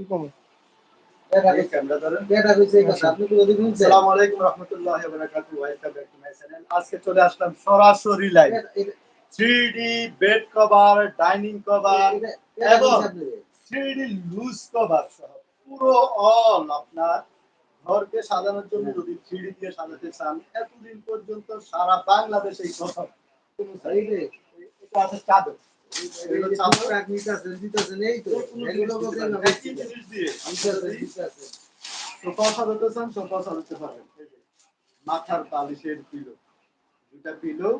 কি কম এই ক্যামেরা ধরেন আপনি তো ওদিকে শুনছেন আসসালামু আলাইকুম রাহমাতুল্লাহি ওয়া বারাকাতুহু welcome back to my channel. আজকে চলে আসলাম সরাসরি live 3D bed cover dining cover এবং 3D লুজ কভার সহ পুরো অল আপনার ঘরকে সাজানোর জন্য যদি 3D দিয়ে সাজাতে চান, এতদিন পর্যন্ত সারা বাংলাদেশে এই প্রথম চাদর। মাথার বালিশের পিলো, দুটা পিলো।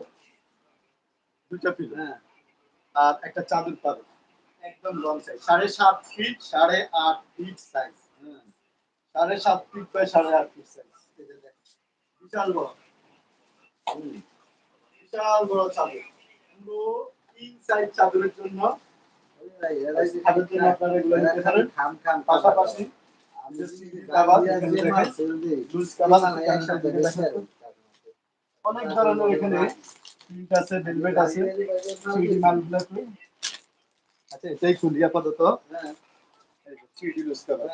দুটা পিলো। আর একটা চাদর পাবেন একদম লং সাইজ সাড়ে সাত ফিট সাড়ে আট ফিট সাইজ সাড়ে সাত ফিট বাই সাড়ে আট ফিট সাইজ বিশাল বড় বিশাল বড় চাদর কিং সাইজ চাদরের জন্য। ছাদের জন্য আপনারা এগুলো নিতে পারেন। পাশাপাশি অনেক ধরনের এখানে প্রিন্ট আছে ভেলভেট আছে থ্রিডি মালগুলো আচ্ছা এটাই খুলি আপাতত। থ্রিডি লুজ কালার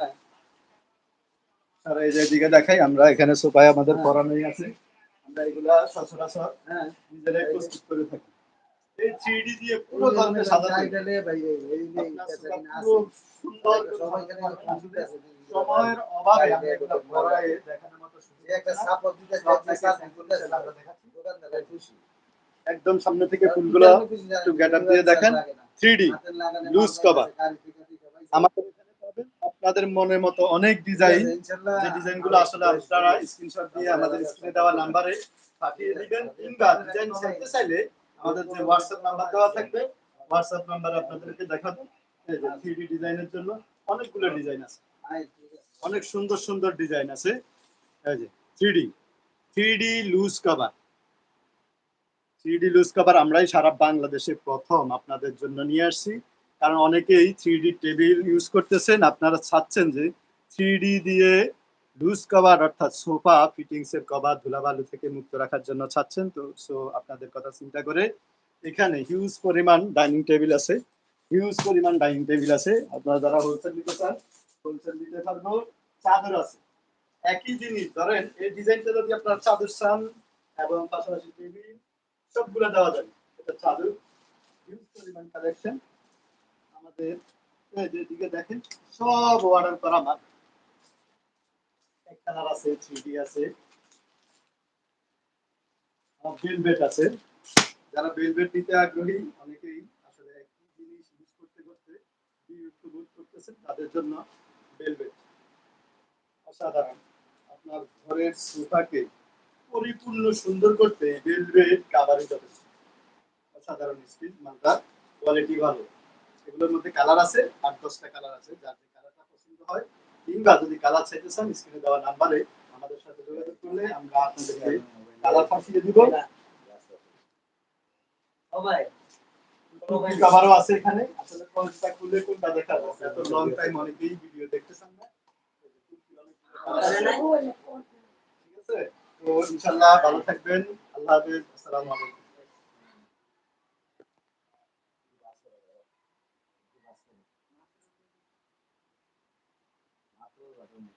আর এই যে দিকে দেখাই আমরা এখানে সোফায় আমাদের পরানোই আছে। আমরা এগুলা সচরাচর নিজেরাই প্রস্তুত করে থাকি। এই থ্রিডি দিয়ে পুরো সুন্দর সময়ের অভাবে একদম সামনে থেকে ফুলগুলো একটু up দিয়ে দেখেন। 3D লুজ কভার আমাদের আপনাদের মনের মতো অনেক ডিজাইন যে ডিজাইনগুলো আসলে আপনারা স্ক্রিনশট দিয়ে আমাদের স্ক্রিনে দেওয়া নাম্বারে পাঠিয়ে দিবেন। কিংবা ডিজাইন চাইতে চাইলে আমাদের যে হোয়াটসঅ্যাপ নাম্বার দেওয়া থাকবে হোয়াটসঅ্যাপ নাম্বারে আপনাদেরকে দেখাবো। 3D ডিজাইনের জন্য অনেকগুলো ডিজাইন আছে। অনেক সুন্দর সুন্দর ডিজাইন আছে। এই যে 3D 3D loose cover 3D loose cover আমরাই সারা বাংলাদেশে প্রথম আপনাদের জন্য নিয়ে আসছি। কারণ অনেকেই 3D টেবিল ইউজ করতেছেন। আপনারা চাচ্ছেন যে 3D দিয়ে লুজ কভার অর্থাৎ সোফা ফিটিংস এর কভার ধুলাবালু থেকে মুক্ত রাখার জন্য চাচ্ছেন তো সো আপনাদের কথা চিন্তা করে এখানে হিউজ পরিমাণ ডাইনিং টেবিল আছে। হিউজ পরিমাণ ডাইনিং টেবিল আছে। আপনারা যারা হোলসেল নিতে চান হোলসেল নিতে পারব। চাদর আছে। একই জিনিস, ধরেন এই ডিজাইনটা যদি আপনার চাদর চান এবং পাশাপাশি টেবিল সবগুলো দেওয়া যাবে। এটা চাদর। হিউজ পরিমাণ কালেকশন আমাদের এই যে দিকে দেখেন, সব অর্ডার করা এক কালার আছে থ্রি আছে। আছে। যারা নিতে আগ্রহী, অনেকেই আসলে একই জিনিস ইউজ করতে করতে বিরক্ত বোধ করতেছেন, তাদের জন্য অসাধারণ। আপনার ঘরের সোফাকে পরিপূর্ণ সুন্দর করতে বেলভেট কাভারই যথেষ্ট অসাধারণ স্পিড মালটার কোয়ালিটি ভালো। এগুলোর মধ্যে কালার আছে, আট দশটা কালার আছে, যার যে কালারটা পছন্দ হয় কিংবা যদি কালার চাইতে চান স্ক্রিনে দেওয়া নাম্বারে আমাদের সাথে যোগাযোগ করলে আমরা আপনাদেরকে কালার পাঠিয়ে দিব। কাভারও আছে এখানে। আসলে কোনটা খুলে কোনটা দেখা যাচ্ছে এত লং টাইম অনেকেই ভিডিও দেখতেছেন না। ঠিক আছে? তো ইনশাআল্লাহ ভালো থাকবেন। আল্লাহ হাফেজ। আসসালামু আলাইকুম। Gracias.